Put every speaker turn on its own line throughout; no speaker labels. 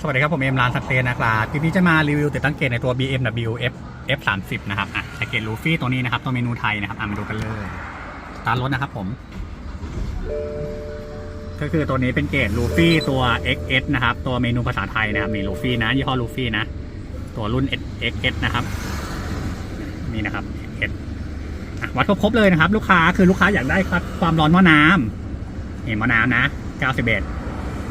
สวัสดีครับ ผมเอ็มร้านสักเซนนะครับคลิปนี้จะมารีวิวติดตั้งเกจในตัว BMW F F 3 0นะครับอะแต่เกจลูฟี่ตัวนี้นะครับ ตัวเมนูไทยนะครับอะมาดูกันเลยสตาร์ทรถนะครับผม ก็คือตัวนี้เป็นเกจลูฟี่ตัว XS นะครับ ตัวเมนูภาษาไทยนะครับนี่ลูฟี่นะยี่ห้อลูฟี่นะ ตัวรุ่น XS นะครับนี่นะครับ XS อะวัดครบเลยนะครับ ลูกค้าคือลูกค้าอยากได้ครับความร้อนหม้อน้ำนี่หม้อน้ำนะ91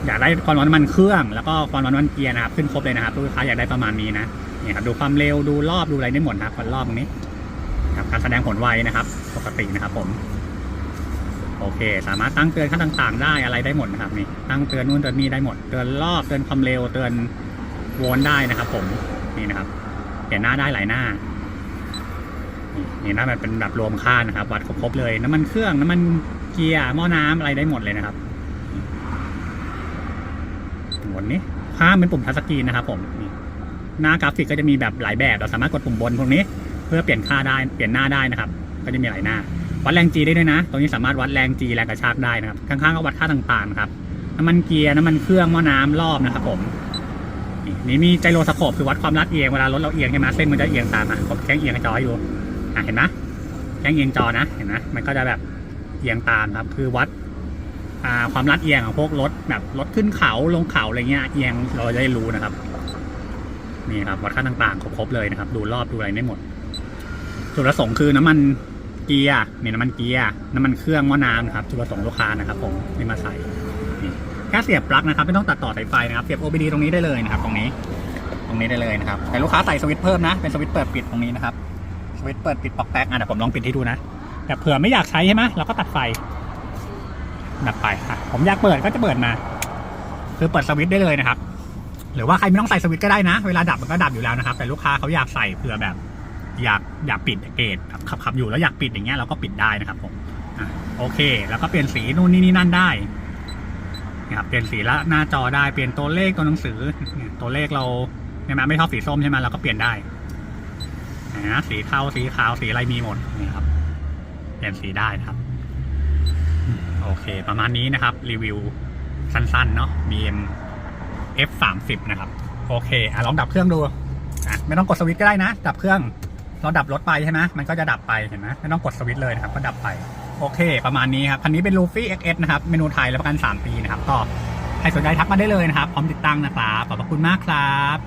อยากได้ความร้อนน้ำมันเครื่อง แล้วก็ความร้อนน้ำมันเกียร์นะครับ ขึ้นครบเลยนะครับลูกค้าอยากได้ประมาณนี้นะนี่ครับดูความเร็วดูรอบดูอะไรได้หมดนะครับคนรอบตรงนี้ครับการแสดงผลไวนะครับ ปกตินะครับผม โอเค สามารถตั้งเตือนขั้นต่าง ๆ ได้อะไรได้หมดนะครับนี่ตั้งเตือนนู่นเตือนนี่ได้หมดเตือนรอบเตือนความเร็วเตือนโวลต์ได้นะครับ ผมนี่นะครับเปลี่ยนหน้าได้หลายหน้านี่นี่หน้ามันเป็นแบบรวมค่านะครับ วัดครบเลยน้ำมันเครื่องน้ำมันเกียร์หม้อน้ำอะไรได้หมดเลยนะครับ บนนี้ข้าเป็นปุ่มทัชสกรีนนะครับผมนี่หน้ากราฟิกก็จะมีแบบหลายแบบ เราสามารถกดปุ่มบนตรงนี้ เพื่อเปลี่ยนค่าได้เปลี่ยนหน้าได้นะครับ ก็จะมีหลายหน้า วัดแรงจีได้ด้วยนะ ตรงนี้สามารถวัดแรงจีแรงกระชากได้นะครับข้างๆก็วัดค่าต่างๆครับน้ำมันเกียร์น้ำมันเครื่องหม้อน้ำรอบนะครับผมนี่มีไจโรสโคปคือวัดความลัดเอียงเวลารถเราเอียงใช่ไหมเส้นมันจะเอียงตามอะผมแข้งเอียงจอให้ดูอะเห็นไหมแข้งเอียงจอนะเห็นไหมมันก็จะแบบเอียงตามครับ คือวัด ความลัดเอียงของพวกรถแบบรถขึ้นเขาลงเขาอะไรเงี้ยเอียงเราจะได้รู้นะครับนี่ครับวัดค่าต่างๆครบเลยนะครับ ดูรอบดูอะไรได้หมดจุดประสงค์คือน้ำมันเกียร์มีน้ำมันเกียร์น้ำมันเครื่องหม้อน้ำนะครับจุดประสงค์ลูกค้านะครับ ผมนี่มาใส่แค่เสียบปลั๊กนะครับ ไม่ต้องตัดต่อสายไฟนะครับเสียบ OBD ตรงนี้ได้เลยนะครับ ตรงนี้ ตรงนี้ได้เลยนะครับแต่ลูกค้าใส่สวิตช์เพิ่มนะเป็นสวิตช์เปิดปิดตรงนี้นะครับสวิตช์เปิดปิดปอกแป๊กอะเดี๋ยวผมลองปิดให้ดูนะแต่เผื่อไม่อยากใช้ใช่ไหมเราก็ตัดไฟ ดับไปอะผมอยากเปิดก็จะเปิดมา คือเปิดสวิตช์ได้เลยนะครับ หรือว่าใครไม่ต้องใส่สวิตช์ก็ได้นะ เวลาดับมันก็ดับอยู่แล้วนะครับ แต่ลูกค้าเขาอยากใส่เผื่อแบบ อยากอยากปิดเกตขับขับอยู่แล้วอยากปิดอย่างเงี้ยเราก็ปิดได้นะครับผมอะโอเค แล้วก็เปลี่ยนสีนู่นนี่นี่นั่นได้นะครับเปลี่ยนสีละหน้าจอได้เปลี่ยนตัวเลขตัวหนังสือตัวเลขเราใช่ไหมไม่ชอบสีส้มใช่ไหมเราก็เปลี่ยนได้นะสีเทาสีขาวสีอะไรมีหมดนี่ครับเปลี่ยนสีได้นะครับ โอเค ประมาณนี้นะครับ รีวิวสั้นๆ เนาะ BM F 3 0นะครับ โอเคอะลองดับเครื่องดูอะไม่ต้องกดสวิตช์ก็ได้นะ ดับเครื่อง เราดับรถไปใช่ไหมมันก็จะดับไปเห็นไหมไม่ต้องกดสวิตช์เลยนะครับ ก็ดับไป โอเค ประมาณนี้ครับ คันนี้เป็น Luffy XS นะครับ เมนูไทยและประกัน 3 ปีนะครับ ก็ใครสนใจทักมาได้เลยนะครับ พร้อมติดตั้งนะครับ ขอบพระคุณมากครับ